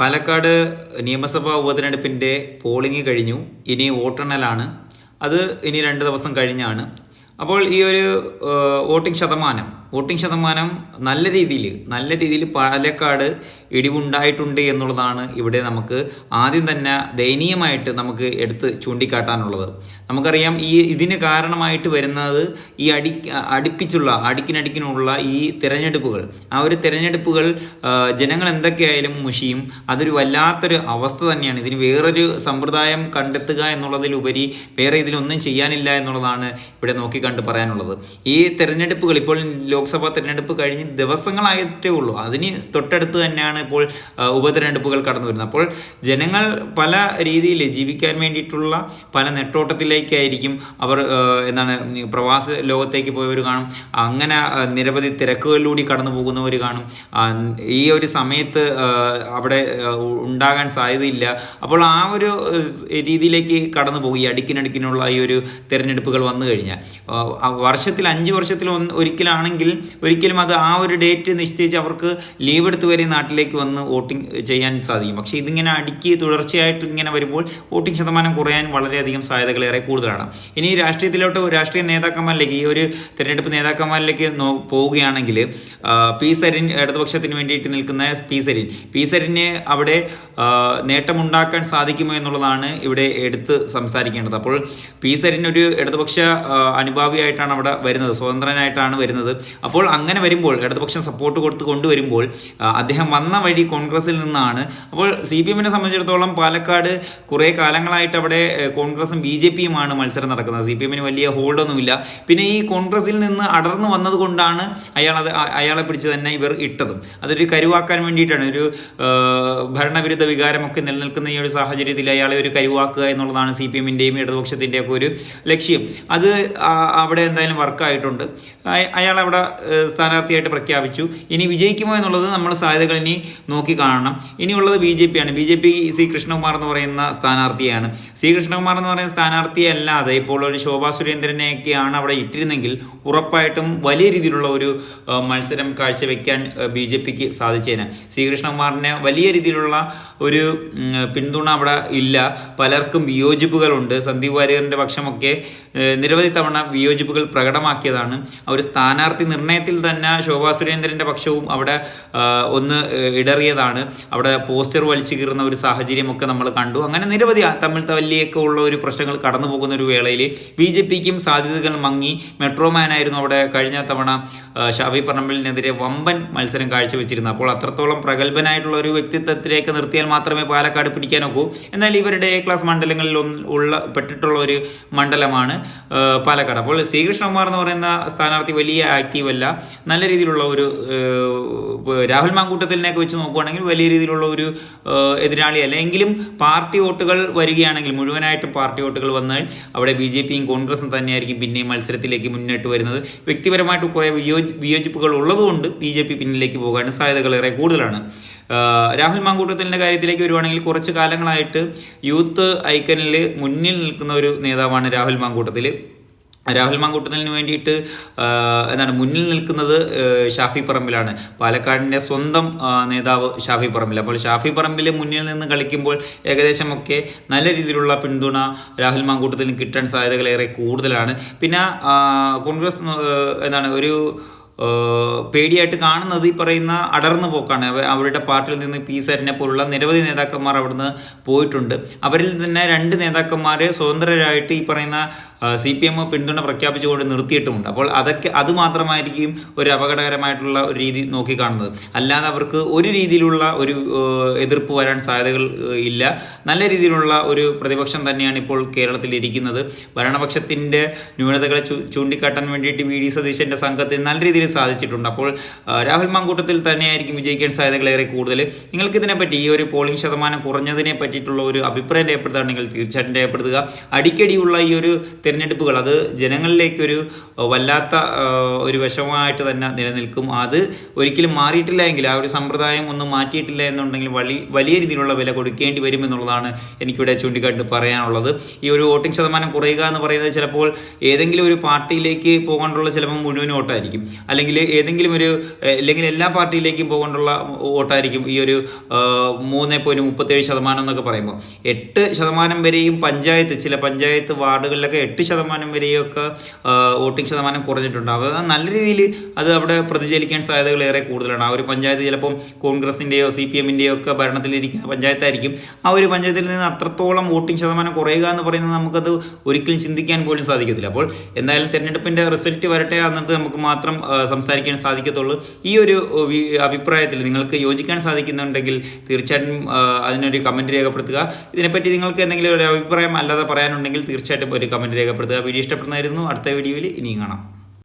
പാലക്കാട് നിയമസഭാ ഉപതെരഞ്ഞെടുപ്പിന്റെ പോളിംഗ് കഴിഞ്ഞു. ഇനി വോട്ടെണ്ണലാണ്. അത് ഇനി രണ്ട് ദിവസം കഴിഞ്ഞാണ്. അപ്പോൾ ഈ ഒരു വോട്ടിംഗ് ശതമാനം വോട്ടിംഗ് ശതമാനം നല്ല രീതിയിൽ നല്ല രീതിയിൽ പാലക്കാട് ഇടിവുണ്ടായിട്ടുണ്ട് എന്നുള്ളതാണ് ഇവിടെ നമുക്ക് ആദ്യം തന്നെ ദയനീയമായിട്ട് നമുക്ക് എടുത്ത് ചൂണ്ടിക്കാട്ടാനുള്ളത്. നമുക്കറിയാം ഈ ഇതിന് കാരണമായിട്ട് വരുന്നത് ഈ അടി അടുപ്പിച്ചുള്ള അടുക്കിനടുക്കിനുള്ള ഈ തിരഞ്ഞെടുപ്പുകൾ. ആ ഒരു തിരഞ്ഞെടുപ്പുകൾ ജനങ്ങൾ എന്തൊക്കെയായാലും മുഷിയും അതൊരു വല്ലാത്തൊരു അവസ്ഥ തന്നെയാണ്. ഇതിന് വേറൊരു സമ്പ്രദായം കണ്ടെത്തുക എന്നുള്ളതിലുപരി വേറെ ഇതിലൊന്നും ചെയ്യാനില്ല എന്നുള്ളതാണ് ഇവിടെ നോക്കിക്കണ്ട് പറയാനുള്ളത്. ഈ തിരഞ്ഞെടുപ്പുകൾ ഇപ്പോൾ ലോക്സഭാ തിരഞ്ഞെടുപ്പ് കഴിഞ്ഞ് ദിവസങ്ങളായിട്ടേ ഉള്ളൂ. അതിന് തൊട്ടടുത്ത് തന്നെയാണ് ഇപ്പോൾ ഉപതെരഞ്ഞെടുപ്പുകൾ കടന്നു വരുന്നത്. അപ്പോൾ ജനങ്ങൾ പല രീതിയിൽ ജീവിക്കാൻ വേണ്ടിയിട്ടുള്ള പല നെട്ടോട്ടത്തിലേക്കായിരിക്കും അവർ എന്താണ് പ്രവാസ ലോകത്തേക്ക് പോയവർ കാണും. അങ്ങനെ നിരവധി തിരക്കുകളിലൂടെ കടന്നു പോകുന്നവർ കാണും. ഈ ഒരു സമയത്ത് അവിടെ ഉണ്ടാകാൻ സാധ്യതയില്ല. അപ്പോൾ ആ ഒരു രീതിയിലേക്ക് കടന്നു പോകും ഈ അടുക്കിനടുക്കിനുള്ള ഈ ഒരു തിരഞ്ഞെടുപ്പുകൾ വന്നു കഴിഞ്ഞാൽ. വർഷത്തിൽ അഞ്ച് വർഷത്തിൽ ഒന്ന് ഒരിക്കലാണെങ്കിൽ ഒരിക്കലും അത് ആ ഒരു ഡേറ്റ് നിശ്ചയിച്ച് അവർക്ക് ലീവ് എടുത്ത് വരെ നാട്ടിലേക്ക് വന്ന് വോട്ടിംഗ് ചെയ്യാൻ സാധിക്കും. പക്ഷേ ഇതിങ്ങനെ അടുക്കി തുടർച്ചയായിട്ട് ഇങ്ങനെ വരുമ്പോൾ വോട്ടിംഗ് ശതമാനം കുറയാൻ വളരെയധികം സാധ്യതകളേറെ കൂടുതലാണ്. ഇനി രാഷ്ട്രീയത്തിലോട്ട് രാഷ്ട്രീയ നേതാക്കന്മാരിലേക്ക് ഈ ഒരു തിരഞ്ഞെടുപ്പ് നേതാക്കന്മാരിലേക്ക് നോ പോവുകയാണെങ്കിൽ പി സരിൻ ഇടതുപക്ഷത്തിന് വേണ്ടിയിട്ട് നിൽക്കുന്ന പി സരിൻ. പി സരിന് അവിടെ നേട്ടമുണ്ടാക്കാൻ സാധിക്കുമോ എന്നുള്ളതാണ് ഇവിടെ എടുത്ത് സംസാരിക്കേണ്ടത്. അപ്പോൾ പി സരിൻ ഒരു ഇടതുപക്ഷ അനുഭാവിയായിട്ടാണ് അവിടെ വരുന്നത് സ്വതന്ത്രനായിട്ടാണ് വരുന്നത്. അപ്പോൾ അങ്ങനെ വരുമ്പോൾ ഇടതുപക്ഷം സപ്പോർട്ട് കൊടുത്ത് കൊണ്ടുവരുമ്പോൾ അദ്ദേഹം വന്ന വഴി കോൺഗ്രസിൽ നിന്നാണ്. അപ്പോൾ സി പി എമ്മിനെ സംബന്ധിച്ചിടത്തോളം പാലക്കാട് കുറേ കാലങ്ങളായിട്ട് അവിടെ കോൺഗ്രസും ബി ജെ പിയുമാണ് മത്സരം നടക്കുന്നത്. സി പി എമ്മിന് വലിയ ഹോൾഡൊന്നുമില്ല. പിന്നെ ഈ കോൺഗ്രസിൽ നിന്ന് അടർന്നു വന്നതുകൊണ്ടാണ് അയാൾ അത് അയാളെ പിടിച്ച് തന്നെ ഇവർ ഇട്ടതും. അതൊരു കരുവാക്കാൻ വേണ്ടിയിട്ടാണ്. ഒരു ഭരണവിരുദ്ധ വികാരമൊക്കെ നിലനിൽക്കുന്ന ഈ ഒരു സാഹചര്യത്തിൽ അയാളെ ഒരു കരുവാക്കുക എന്നുള്ളതാണ് സി പി എമ്മിന്റെയും ഇടതുപക്ഷത്തിന്റെയും ഒക്കെ ഒരു ലക്ഷ്യം. അത് അവിടെ എന്തായാലും വർക്കായിട്ടുണ്ട്. അയ- അയാൾ അവിടെ സ്ഥാനാർത്ഥിയായിട്ട് പ്രഖ്യാപിച്ചു. ഇനി വിജയിക്കുമോ എന്നുള്ളത് നമ്മൾ സാധ്യതകൾ ഇനി നോക്കി കാണണം. ഇനിയുള്ളത് ബി ജെ പി ആണ്. B J P C Krishnakumar എന്ന് പറയുന്ന സ്ഥാനാർത്ഥിയാണ്. സി കൃഷ്ണകുമാർ എന്ന് പറയുന്ന സ്ഥാനാർത്ഥിയെ അല്ലാതെ ഇപ്പോൾ ഒരു ശോഭാ സുരേന്ദ്രനെയൊക്കെയാണ് അവിടെ ഇട്ടിരുന്നെങ്കിൽ ഉറപ്പായിട്ടും വലിയ രീതിയിലുള്ള ഒരു മത്സരം കാഴ്ചവെക്കാൻ ബി ജെ പിക്ക് സാധിച്ചേനെ. സി കൃഷ്ണകുമാറിന് വലിയ രീതിയിലുള്ള ഒരു പിന്തുണ അവിടെ ഇല്ല. പലർക്കും വിയോജിപ്പുകളുണ്ട്. സന്ദീപ് വാര്യറിന്റെ പക്ഷമൊക്കെ നിരവധി തവണ വിയോജിപ്പുകൾ പ്രകടമാക്കിയതാണ്. ഒരു സ്ഥാനാർത്ഥി നിർണയത്തിൽ തന്നെ ശോഭാ സുരേന്ദ്രന്റെ പക്ഷവും അവിടെ ഒന്ന് ഇടറിയതാണ്. അവിടെ പോസ്റ്റർ വലിച്ചു കീറുന്ന ഒരു സാഹചര്യമൊക്കെ നമ്മൾ കണ്ടു. അങ്ങനെ നിരവധി തമ്മിൽ തല്ലിയൊക്കെ ഉള്ള ഒരു പ്രശ്നങ്ങൾ കടന്നു പോകുന്ന ഒരു വേളയിൽ ബി ജെ പിക്കും സാധ്യതകൾ മങ്ങി. മെട്രോമാൻ ആയിരുന്നു അവിടെ കഴിഞ്ഞ തവണ ഷാഫി പറമ്പലിനെതിരെ വമ്പൻ മത്സരം കാഴ്ചവെച്ചിരുന്നു അപ്പോൾ അത്രത്തോളം പ്രഗത്ഭനായിട്ടുള്ള ഒരു വ്യക്തിത്വത്തിലേക്ക് നിർത്തിയാൽ മാത്രമേ പാലക്കാട് പിടിക്കാനൊക്കൂ. എന്നാൽ ഇവരുടെ എ ക്ലാസ് മണ്ഡലങ്ങളിൽ ഉള്ള പെട്ടിട്ടുള്ള ഒരു മണ്ഡലമാണ് പാലക്കാട്. അപ്പോൾ ശ്രീകൃഷ്ണകുമാർ എന്ന് പറയുന്ന സ്ഥാനാർത്ഥി വലിയ ആക്റ്റീവ് അല്ല. നല്ല രീതിയിലുള്ള ഒരു രാഹുൽ രാഹുൽ മാങ്കൂട്ടത്തിലിനെയൊക്കെ വെച്ച് നോക്കുകയാണെങ്കിൽ വലിയ രീതിയിലുള്ള ഒരു എതിരാളിയല്ല എങ്കിലും പാർട്ടി വോട്ടുകൾ വരികയാണെങ്കിൽ മുഴുവനായിട്ടും പാർട്ടി വോട്ടുകൾ വന്നാൽ അവിടെ ബി ജെ പിയും കോൺഗ്രസും തന്നെയായിരിക്കും പിന്നെയും മത്സരത്തിലേക്ക് മുന്നോട്ട് വരുന്നത്. വ്യക്തിപരമായിട്ട് കുറേ വിയോജി വിയോജിപ്പുകൾ ഉള്ളതുകൊണ്ട് ബി ജെ പി പിന്നിലേക്ക് പോകാനും സാധ്യതകൾ ഏറെ കൂടുതലാണ്. രാഹുൽ മാങ്കൂട്ടത്തിന്റെ കാര്യത്തിലേക്ക് വരുവാണെങ്കിൽ കുറച്ച് കാലങ്ങളായിട്ട് യൂത്ത് ഐക്കനിൽ മുന്നിൽ നിൽക്കുന്ന ഒരു നേതാവാണ് രാഹുൽ മാങ്കൂട്ടത്തിൽ രാഹുൽ മാങ്കൂട്ടത്തിന് വേണ്ടിയിട്ട് എന്താണ് മുന്നിൽ നിൽക്കുന്നത് ഷാഫി പറമ്പിലാണ്. പാലക്കാടിന്റെ സ്വന്തം നേതാവ് ഷാഫി പറമ്പിൽ. അപ്പോൾ ഷാഫി പറമ്പിൽ മുന്നിൽ നിന്ന് കളിക്കുമ്പോൾ ഏകദേശമൊക്കെ നല്ല രീതിയിലുള്ള പിന്തുണ രാഹുൽ മാങ്കൂട്ടത്തിന് കിട്ടാൻ സാധ്യതകളേറെ കൂടുതലാണ്. പിന്നെ കോൺഗ്രസ് എന്താണ് ഒരു പേടിയായിട്ട് കാണുന്നത് ഈ പറയുന്ന അടർന്നു പോക്കാണ്. അവരുടെ പാർട്ടിയിൽ നിന്ന് പി സരിനെ പോലുള്ള നിരവധി നേതാക്കന്മാർ അവിടുന്ന് പോയിട്ടുണ്ട്. അവരിൽ തന്നെ രണ്ട് നേതാക്കന്മാർ സ്വതന്ത്രരായിട്ട് ഈ പറയുന്ന സി പി എം പിന്തുണ പ്രഖ്യാപിച്ചുകൊണ്ട് നിർത്തിയിട്ടുമുണ്ട്. അപ്പോൾ അതൊക്കെ അത് മാത്രമായിരിക്കും ഒരു അപകടകരമായിട്ടുള്ള ഒരു രീതി നോക്കിക്കാണുന്നത്. അല്ലാതെ അവർക്ക് ഒരു രീതിയിലുള്ള ഒരു എതിർപ്പ് വരാൻ സാധ്യതകൾ ഇല്ല. നല്ല രീതിയിലുള്ള ഒരു പ്രതിപക്ഷം തന്നെയാണ് ഇപ്പോൾ കേരളത്തിൽ ഇരിക്കുന്നത്. ഭരണപക്ഷത്തിന്റെ ന്യൂനതകളെ ചൂണ്ടിക്കാട്ടാൻ വേണ്ടിയിട്ട് വി ഡി സതീശന്റെ സംഘത്തിന് നല്ല രീതിയിൽ സാധിച്ചിട്ടുണ്ട്. അപ്പോൾ രാഹുൽ മാങ്കൂട്ടത്തിൽ തന്നെയായിരിക്കും വിജയിക്കാൻ സാധ്യതകളേറെ കൂടുതൽ. നിങ്ങൾക്ക് ഇതിനെപ്പറ്റി ഈ ഒരു പോളിംഗ് ശതമാനം കുറഞ്ഞതിനെ പറ്റിയിട്ടുള്ള ഒരു അഭിപ്രായം രേഖപ്പെടുത്തുകയാണെങ്കിൽ തീർച്ചയായിട്ടും രേഖപ്പെടുത്തുക. അടിക്കടിയുള്ള ഈ ഒരു തിരഞ്ഞെടുപ്പുകൾ. അത് ജനങ്ങളിലേക്കൊരു വല്ലാത്ത ഒരു വിഷമമായിട്ട് തന്നെ നിലനിൽക്കും. അത് ഒരിക്കലും മാറിയിട്ടില്ല എങ്കിൽ ആ ഒരു സമ്പ്രദായം ഒന്നും മാറ്റിയിട്ടില്ല എന്നുണ്ടെങ്കിൽ വലി വലിയ രീതിയിലുള്ള വില കൊടുക്കേണ്ടി വരും എന്നുള്ളതാണ് എനിക്കിവിടെ ചൂണ്ടിക്കാട്ടി പറയാനുള്ളത്. ഈ ഒരു വോട്ടിംഗ് ശതമാനം കുറയുക എന്ന് പറയുന്നത് ചിലപ്പോൾ ഏതെങ്കിലും ഒരു പാർട്ടിയിലേക്ക് പോകാനുള്ള ചിലപ്പോൾ മുഴുവൻ വോട്ടായിരിക്കും. അല്ലെങ്കിൽ ഏതെങ്കിലും ഒരു അല്ലെങ്കിൽ എല്ലാ പാർട്ടിയിലേക്കും പോകാനുള്ള വോട്ടായിരിക്കും ഈ ഒരു മൂന്ന് പോയിന്റ് മുപ്പത്തേഴ് ശതമാനം എന്നൊക്കെ പറയുമ്പോൾ. എട്ട് ശതമാനം വരെയും പഞ്ചായത്ത് ചില പഞ്ചായത്ത് വാർഡുകളിലൊക്കെ എട്ട് ശതമാനം വരെയൊക്കെ വോട്ടിംഗ് ശതമാനം കുറഞ്ഞിട്ടുണ്ട് അത് നല്ല രീതിയിൽ അത് അവിടെ പ്രതിചലിക്കാൻ സാധ്യതകൾ ഏറെ കൂടുതലാണ്. ആ ഒരു പഞ്ചായത്ത് ചിലപ്പം കോൺഗ്രസിന്റെയോ സി പി എമ്മിന്റെയോ ഒക്കെ ഭരണത്തിലിരിക്കുന്ന പഞ്ചായത്തായിരിക്കും. ആ ഒരു പഞ്ചായത്തിൽ നിന്ന് അത്രത്തോളം വോട്ടിംഗ് ശതമാനം കുറയുക എന്ന് പറയുന്നത് നമുക്കത് ഒരിക്കലും ചിന്തിക്കാൻ പോലും സാധിക്കത്തില്ല. അപ്പോൾ എന്തായാലും തിരഞ്ഞെടുപ്പിന്റെ റിസൾട്ട് വരട്ടെ എന്നിട്ട് നമുക്ക് മാത്രം സംസാരിക്കാൻ സാധിക്കത്തുള്ളൂ. ഈ ഒരു അഭിപ്രായത്തിൽ നിങ്ങൾക്ക് യോജിക്കാൻ സാധിക്കുന്നുണ്ടെങ്കിൽ തീർച്ചയായിട്ടും അതിനൊരു കമന്റ് രേഖപ്പെടുത്തുക. ഇതിനെപ്പറ്റി നിങ്ങൾക്ക് എന്തെങ്കിലും ഒരു അഭിപ്രായം അല്ലാതെ പറയാനുണ്ടെങ്കിൽ തീർച്ചയായിട്ടും ഒരു കമന്റ് രേഖപ്പെടുത്തുക വീഡിയോ ഇഷ്ടപ്പെടുന്നതായിരുന്നു. അടുത്ത വീഡിയോയിൽ ഇനിയും കാണാം.